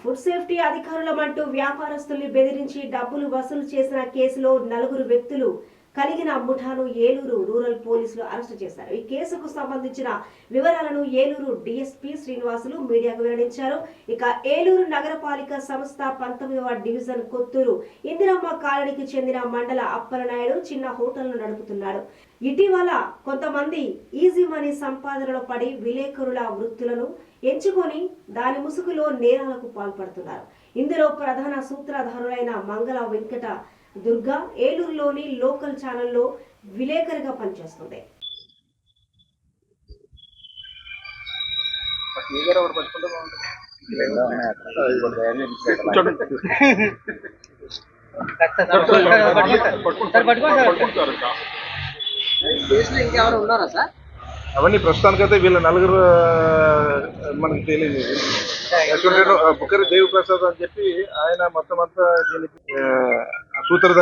Food safety అధికారులమంటూ వ్యాపారస్తుల్ని బెదిరించి డబ్బులు వసూలు చేసిన కేసులో నలుగురు వ్యక్తులు కలిగిన ముఠాను ఏలూరు రూరల్ పోలీసులు అరెస్టు చేశారు. ఈ కేసుకు సంబంధించిన వివరాలను ఏలూరు డిఎస్పీ శ్రీనివాసులు మీడియాకు వెల్లడించారు. ఇక ఏలూరు నగరపాలిక సంస్థ పంతొమ్మిదవ డివిజన్ కొత్తూరు ఇందిరమ్మ కాలనీకి చెందిన మండల అప్పలనాయుడు చిన్న హోటల్ను నడుపుతున్నాడు. ఇటీవల కొంతమంది ఈజీ మనీ సంపాదనలో పడి విలేకరుల వృత్తులను ఎంచుకొని దాని ముసుగులో నేరాలకు పాల్పడుతున్నారు. ఇందులో ప్రధాన సూత్రధారులైన మంగళ వెంకట దుర్గా ఏలూరులోని లోకల్ ఛానల్లో విలేకరిగా పనిచేస్తుంది. అవన్నీ ప్రస్తుతానికైతే వీళ్ళ నలుగురు మనకి తెలియదు. బుక్కరి దేవి ప్రసాద్ అని చెప్పి ఆయన మొత్తం అంతా దీనికి Shooter de